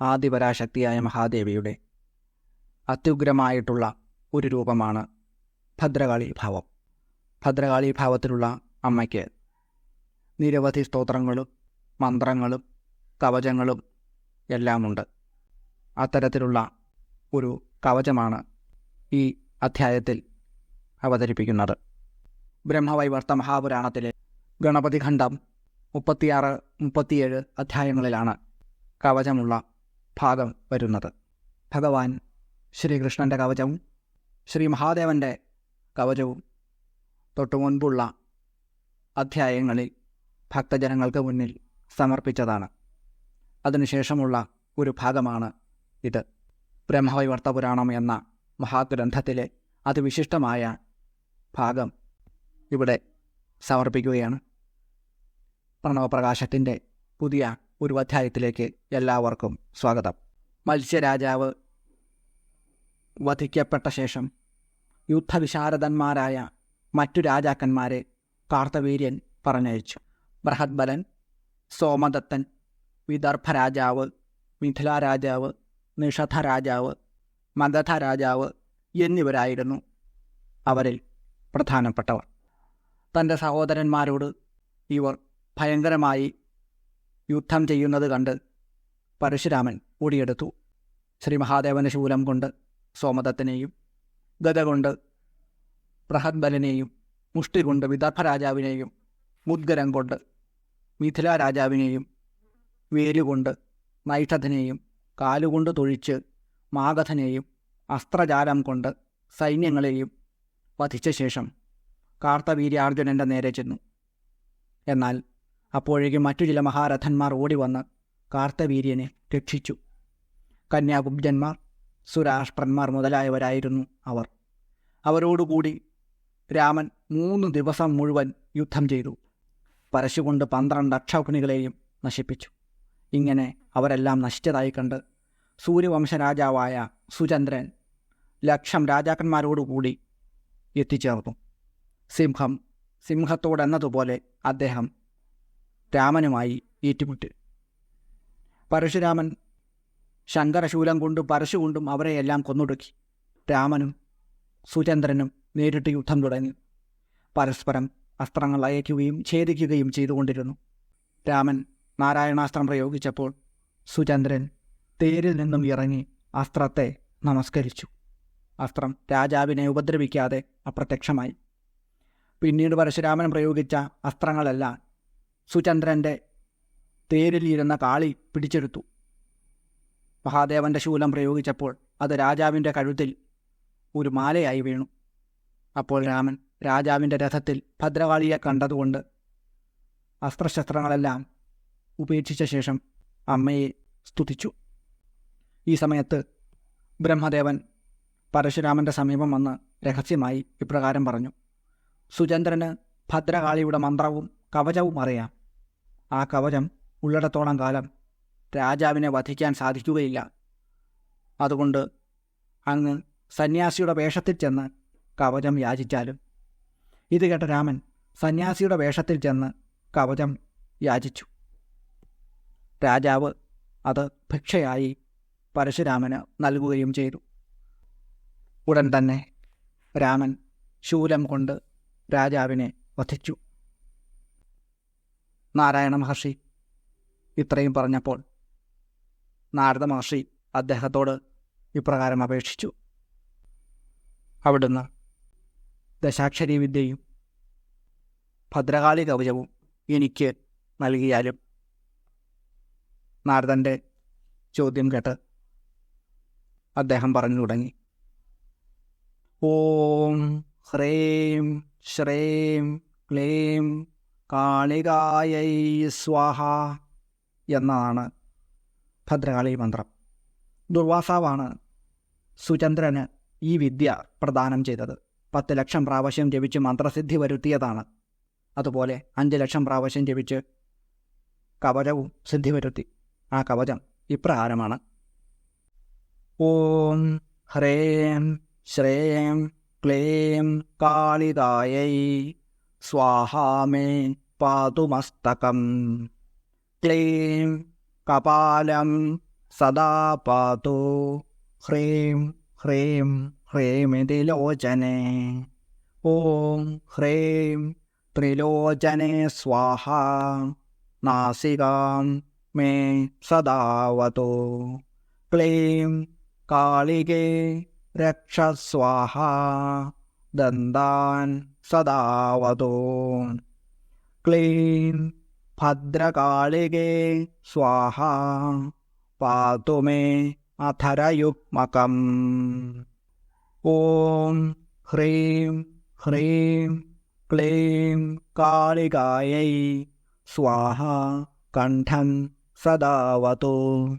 ആദിപരാശക്തിയായ മഹാദേവിയുടെ അത്യുഗ്രമായിട്ടുള്ള ഒരു രൂപമാണ് ഭദ്രകാളി ഭാവം ഭദ്രകാളി ഭാവത്തിലുള്ള അമ്മയ്ക്ക് നിരവധി സ്തോത്രങ്ങളും മന്ത്രങ്ങളും കവചങ്ങളും എല്ലാമുണ്ട്. അത്തരത്തിലുള്ള ഒരു കവചമാണ് ഈ അധ്യായത്തിൽ അവതരിപ്പിക്കുന്നത്. ബ്രഹ്മവൈവർത്ത മഹാപുരാണത്തിലെ ഗണപതി ഖണ്ഡം മുപ്പത്തിയാറ് മുപ്പത്തിയേഴ് അധ്യായങ്ങളിലാണ് കവചമുള്ള ഭാഗം വരുന്നത്. ഭഗവാൻ ശ്രീകൃഷ്ണന്റെ കവചവും ശ്രീ മഹാദേവന്റെ കവചവും തൊട്ടു മുൻപുള്ള അധ്യായങ്ങളിൽ ഭക്തജനങ്ങൾക്ക് മുന്നിൽ സമർപ്പിച്ചതാണ്. അതിനുശേഷമുള്ള ഒരു ഭാഗമാണ് ഇത്. ബ്രഹ്മവൈവർത്ത പുരാണം എന്ന മഹാഗ്രന്ഥത്തിലെ അതിവിശിഷ്ടമായ ഭാഗം ഇവിടെ സമർപ്പിക്കുകയാണ്. പ്രണവപ്രകാശത്തിന്റെ പുതിയ ഒരു അധ്യായത്തിലേക്ക് എല്ലാവർക്കും സ്വാഗതം. മത്സ്യരാജാവ് വധിക്കപ്പെട്ട ശേഷം യുദ്ധവിശാരദന്മാരായ മറ്റു രാജാക്കന്മാരെ കാർത്തവീര്യൻ പറഞ്ഞയച്ചു. ബൃഹദ്ബലൻ സോമദത്തൻ വിദർഭ രാജാവ് മിഥില രാജാവ് നിഷധ രാജാവ് മഗധ രാജാവ് എന്നിവരായിരുന്നു അവരിൽ പ്രധാനപ്പെട്ടവർ. തന്റെ സഹോദരന്മാരോട് ഇവർ ഭയങ്കരമായി യുദ്ധം ചെയ്യുന്നത് കണ്ട് പരശുരാമൻ ഓടിയെടുത്തു. ശ്രീ മഹാദേവന് ശൂലം കൊണ്ട് സോമദത്തനെയും ഗത കൊണ്ട് പ്രഹദ്ബലനെയും മുഷ്ടി കൊണ്ട് വിദർഭ രാജാവിനെയും മുദ്ഗരം കൊണ്ട് മിഥില രാജാവിനെയും വേരുകൊണ്ട് നൈഷധനെയും കാലുകൊണ്ട് തൊഴിച്ച് മാഗധനെയും അസ്ത്രജാലം കൊണ്ട് സൈന്യങ്ങളെയും വധിച്ച ശേഷം കാർത്തവീര്യാർജുനന്റെ നേരെ ചെന്നു. എന്നാൽ അപ്പോഴേക്കും മറ്റു ചില മഹാരഥന്മാർ ഓടിവന്ന് കാർത്തവീര്യനെ രക്ഷിച്ചു. കന്യാകുബ്ജന്മാർ സുരാഷ്ട്രന്മാർ മുതലായവരായിരുന്നു അവർ. അവരോടുകൂടി രാമൻ മൂന്ന് ദിവസം മുഴുവൻ യുദ്ധം ചെയ്തു. പരശുകൊണ്ട് പന്ത്രണ്ട് അക്ഷൗഹിണികളെയും നശിപ്പിച്ചു. ഇങ്ങനെ അവരെല്ലാം നശിച്ചതായി കണ്ട് സൂര്യവംശരാജാവായ സുചന്ദ്രൻ ലക്ഷം രാജാക്കന്മാരോടുകൂടി എത്തിച്ചേർന്നു. സിംഹം സിംഹത്തോടെന്നതുപോലെ അദ്ദേഹം രാമനുമായി ഏറ്റുമുട്ടി. പരശുരാമൻ ശങ്കരശൂലം കൊണ്ടും പരശുകൊണ്ടും അവരെയെല്ലാം കൊന്നൊടുക്കി. രാമനും സുചന്ദ്രനും നേരിട്ട് യുദ്ധം തുടങ്ങി. പരസ്പരം അസ്ത്രങ്ങൾ അയക്കുകയും ഛേദിക്കുകയും ചെയ്തുകൊണ്ടിരുന്നു. രാമൻ നാരായണാസ്ത്രം പ്രയോഗിച്ചപ്പോൾ സുചന്ദ്രൻ തേരിൽ നിന്നും ഇറങ്ങി അസ്ത്രത്തെ നമസ്കരിച്ചു. അസ്ത്രം രാജാവിനെ ഉപദ്രവിക്കാതെ അപ്രത്യക്ഷമായി. പിന്നീട് പരശുരാമൻ പ്രയോഗിച്ച അസ്ത്രങ്ങളെല്ലാം സുചന്ദ്രന്റെ തേരിലിരുന്ന കാളി പിടിച്ചെടുത്തു. മഹാദേവന്റെ ശൂലം പ്രയോഗിച്ചപ്പോൾ അത് രാജാവിന്റെ കഴുത്തിൽ ഒരു മാലയായി വീണു. അപ്പോൾ രാമൻ രാജാവിന്റെ രഥത്തിൽ ഭദ്രകാളിയെ കണ്ടതുകൊണ്ട് അസ്ത്രശസ്ത്രങ്ങളെല്ലാം ഉപേക്ഷിച്ച ശേഷം അമ്മയെ സ്തുതിച്ചു. ഈ സമയത്ത് ബ്രഹ്മദേവൻ പരശുരാമന്റെ സമീപം വന്ന് രഹസ്യമായി ഇപ്രകാരം പറഞ്ഞു. സുചന്ദ്രന് ഭദ്രകാളിയുടെ മന്ത്രവും കവചവും അറിയാം. ആ കവചം ഉള്ളിടത്തോളം കാലം രാജാവിനെ വധിക്കാൻ സാധിക്കുകയില്ല. അതുകൊണ്ട് അങ്ങ് സന്യാസിയുടെ വേഷത്തിൽ ചെന്ന് കവചം യാചിച്ചാലും. ഇത് കേട്ട രാമൻ സന്യാസിയുടെ വേഷത്തിൽ ചെന്ന് കവചം യാചിച്ചു. രാജാവ് അത് ഭിക്ഷയായി പരശുരാമന് നൽകുകയും ചെയ്തു. ഉടൻ തന്നെ രാമൻ ശൂലം കൊണ്ട് രാജാവിനെ വധിച്ചു. നാരായണ മഹർഷി. ഇത്രയും പറഞ്ഞപ്പോൾ നാരദ മഹർഷി അദ്ദേഹത്തോട് ഇപ്രകാരം അപേക്ഷിച്ചു. അവിടുന്ന് ദശാക്ഷരി വിദ്യയും ഭദ്രകാളി കവചവും എനിക്ക് നൽകിയാലും നാരദന്റെ ചോദ്യം കേട്ട് അദ്ദേഹം പറഞ്ഞു തുടങ്ങി. ഓം ഹ്രേം ശ്രേം ക്ലേം കാളികായൈ സ്വാഹ എന്നാണ് ഭദ്രകാളി മന്ത്രം. ദുർവാസാവാണ് സുചന്ദ്രന് ഈ വിദ്യ പ്രദാനം ചെയ്തത്. പത്ത് ലക്ഷം പ്രാവശ്യം ജപിച്ച് മന്ത്രസിദ്ധി വരുത്തിയതാണ്. അതുപോലെ അഞ്ച് ലക്ഷം പ്രാവശ്യം ജപിച്ച് കവചവും സിദ്ധി വരുത്തി. ആ കവചം ഇപ്രകാരമാണ്. ഓം ഹ്രേം ശ്രേം ക്ലേം കാളികായൈ സ്വാഹാമേ പാതുമസ്തകം. ക്ലേം കപാലം സദാ പാതു. ഹ്രീം ഹ്രീം ഹ്രീമിതി ലോചനെ. ഓം ഹ്രീം ത്രിലോചനെ സ്വാഹ. നാസികാം മേ സദാവതു. ക്ലീം കാളികേ രക്ഷസ്വാഹ ദന്താൻ സദാവതോ. ക്ലീം ഭദ്രകാളികേ സ്വാഹ. പാതു മേ അധരയുഗ്മകം. ഓം ഹ്രീം ഹ്രീം ക്ലീം കാളികായൈ സ്വാഹ കണ്ഠം സദാവതു.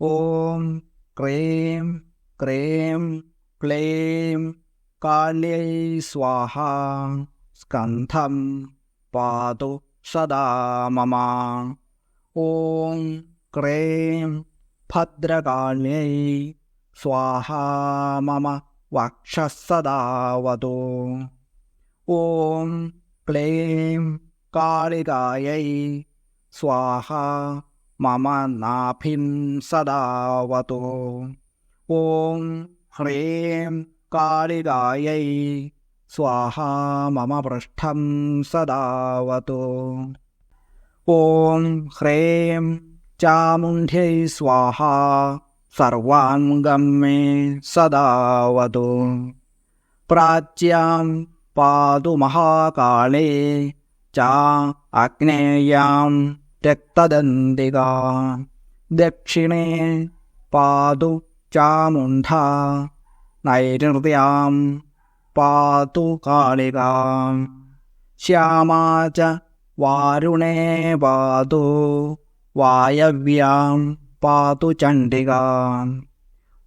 ഓം ക്രീം ക്രീം ക്ലീം काल्यै स्वाहा स्कन्धं पातु सदा मम। ॐ क्रें भद्रकाल्यै स्वाहा मम वक्षः सदावतु ॐ क्लें कालिकायै स्वाहा मम नाभिं सदावतु ॐ ह्रीं സ്വാഹ മമ പൃഷ്ഠം സദാവതു. ഓം ഹ്രീം ചാമുണ്ഡ്യൈ സ്വാഹ സർവാംഗം മേ സദാവതു. പ്രാച്യാം പാതു മഹാകാളേ ച അഗ്നേയാം രക്തദന്തിക. ദക്ഷിണേ പാതു ചാമുണ്ഡ നൈരുത്യാം പാതു കാളിക. ശ്യാമാച വാരുണേ പാതു വായവ്യാം പാതു ചണ്ഡിക.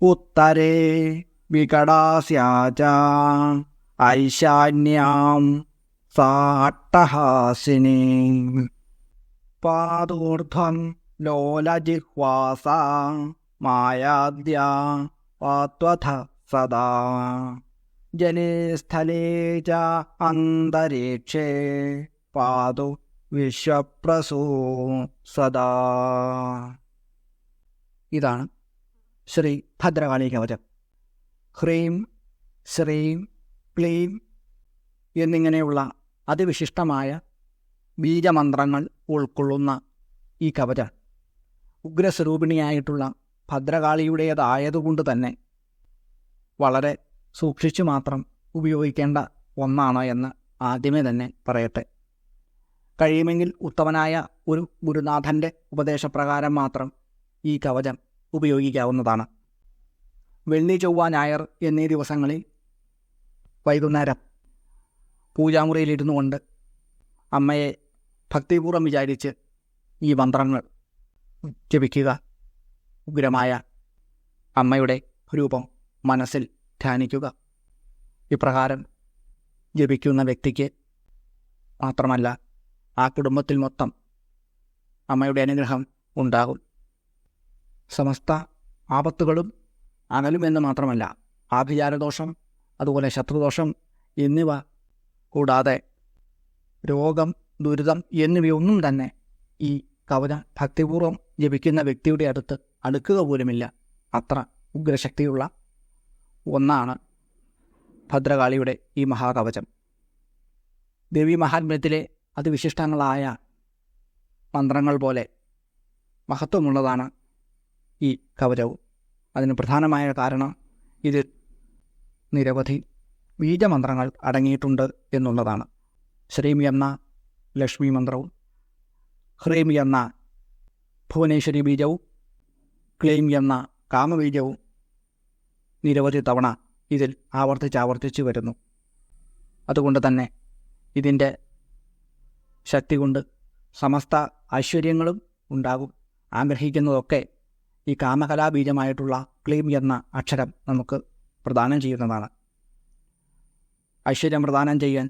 ഉത്തരേ വികടാസ്യാച ഐശാന്യാം സാട്ടഹാസിനി. പാതൂർധ്വം ലോലജിഹ്വാസ മായാദ്യ പാത്വഥ സദാ സ്ഥലേ ച അന്തരീക്ഷേ പാതു വിശ്വപ്രസൂ സദാ. ഇതാണ് ശ്രീ ഭദ്രകാളി കവചം ഹ്രീം ശ്രീം ക്ലീം എന്നിങ്ങനെയുള്ള അതിവിശിഷ്ടമായ ബീജമന്ത്രങ്ങൾ ഉൾക്കൊള്ളുന്ന ഈ കവചം ഉഗ്രസ്വരൂപിണിയായിട്ടുള്ള ഭദ്രകാളിയുടേതായതുകൊണ്ട് തന്നെ വളരെ സൂക്ഷിച്ചു മാത്രം ഉപയോഗിക്കേണ്ട ഒന്നാണ് എന്ന് ആദ്യമേ തന്നെ പറയട്ടെ. കഴിയുമെങ്കിൽ ഉത്തമനായ ഒരു ഗുരുനാഥന്റെ ഉപദേശപ്രകാരം മാത്രം ഈ കവചം ഉപയോഗിക്കാവുന്നതാണ്. വെള്ളി ചൊവ്വ ഞായർ എന്നീ ദിവസങ്ങളിൽ വൈകുന്നേരം പൂജാമുറിയിലിരുന്നു കൊണ്ട് അമ്മയെ ഭക്തിപൂർവം വിചാരിച്ച് ഈ മന്ത്രങ്ങൾ ജപിക്കുക ഉഗ്രമായ അമ്മയുടെ രൂപം. മനസ്സിൽ ധ്യാനിക്കുക. ഇപ്രകാരം ജപിക്കുന്ന വ്യക്തിക്ക് മാത്രമല്ല ആ കുടുംബത്തിൽ മൊത്തം അമ്മയുടെ അനുഗ്രഹം ഉണ്ടാകും. സമസ്ത ആപത്തുകളും അനലുമെന്ന് മാത്രമല്ല ആഭിചാരദോഷം അതുപോലെ ശത്രുദോഷം എന്നിവ കൂടാതെ രോഗം ദുരിതം എന്നിവയൊന്നും തന്നെ ഈ കവചം ഭക്തിപൂർവം ജപിക്കുന്ന വ്യക്തിയുടെ അടുത്ത് അടുക്കുക പോലുമില്ല. അത്ര ഉഗ്രശക്തിയുള്ള ഒന്നാണ് ഭദ്രകാളിയുടെ ഈ മഹാകവചം. ദേവി മഹാത്മ്യത്തിലെ അതിവിശിഷ്ടങ്ങളായ മന്ത്രങ്ങൾ പോലെ മഹത്വമുള്ളതാണ് ഈ കവചവും. അതിന് പ്രധാനമായ കാരണം ഇതിൽ നിരവധി ബീജമന്ത്രങ്ങൾ അടങ്ങിയിട്ടുണ്ട് എന്നുള്ളതാണ്. ശ്രീം എന്ന ലക്ഷ്മി മന്ത്രവും ഹ്രീം എന്ന ഭുവനേശ്വരി ബീജവും ക്ലീം എന്ന കാമബീജവും നിരവധി തവണ ഇതിൽ ആവർത്തിച്ച് ആവർത്തിച്ച് വരുന്നു. അതുകൊണ്ട് തന്നെ ഇതിന്റെ ശക്തി കൊണ്ട് സമസ്ത ഐശ്വര്യങ്ങളും ഉണ്ടാകും. ആഗ്രഹിക്കുന്നതൊക്കെ ഈ കാമകലാബീജമായിട്ടുള്ള ക്ലീം എന്ന അക്ഷരം നമുക്ക് പ്രദാനം ചെയ്യുന്നതാണ്. ഐശ്വര്യം പ്രദാനം ചെയ്യാൻ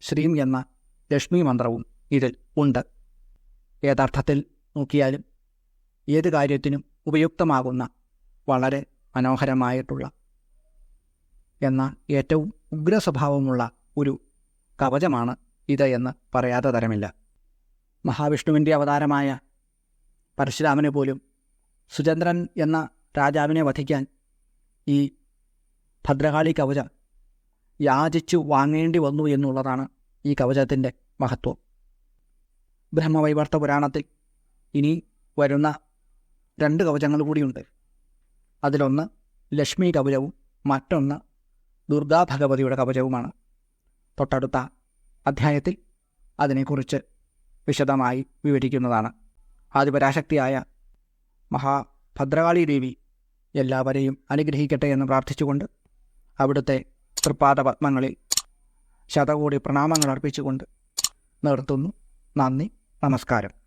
ശ്രീം എന്ന ലക്ഷ്മി മന്ത്രവും ഇതിൽ ഉണ്ട്. ഏതർത്ഥത്തിൽ നോക്കിയാലും ഏത് കാര്യത്തിനും ഉപയുക്തമാകുന്ന വളരെ മനോഹരമായിട്ടുള്ള എന്നാൽ ഏറ്റവും ഉഗ്ര സ്വഭാവമുള്ള ഒരു കവചമാണ് ഇത് എന്ന് പറയാതെ തരമില്ല. മഹാവിഷ്ണുവിന്റെ അവതാരമായ പരശുരാമന് പോലും സുചന്ദ്രൻ എന്ന രാജാവിനെ വധിക്കാൻ ഈ ഭദ്രകാളി കവചം യാചിച്ചു വാങ്ങേണ്ടി വന്നു എന്നുള്ളതാണ് ഈ കവചത്തിന്റെ മഹത്വം. ബ്രഹ്മവൈവർത്ത പുരാണത്തിൽ ഇനി വരുന്ന രണ്ട് കവചങ്ങൾ കൂടിയുണ്ട്. അതിലൊന്ന് ലക്ഷ്മി കവചവും മറ്റൊന്ന് ദുർഗാ ഭഗവതിയുടെ കവചവുമാണ് തൊട്ടടുത്ത അധ്യായത്തിൽ അതിനെക്കുറിച്ച് വിശദമായി വിവരിക്കുന്നതാണ്. ആദിപരാശക്തിയായ മഹാഭദ്രകാളി ദേവി എല്ലാവരെയും അനുഗ്രഹിക്കട്ടെ എന്ന് പ്രാർത്ഥിച്ചുകൊണ്ട് അവിടുത്തെ തൃപ്പാദ പത്മങ്ങളിൽ ശതകോടി പ്രണാമങ്ങൾ അർപ്പിച്ചുകൊണ്ട് നിർത്തുന്നു. നന്ദി നമസ്കാരം.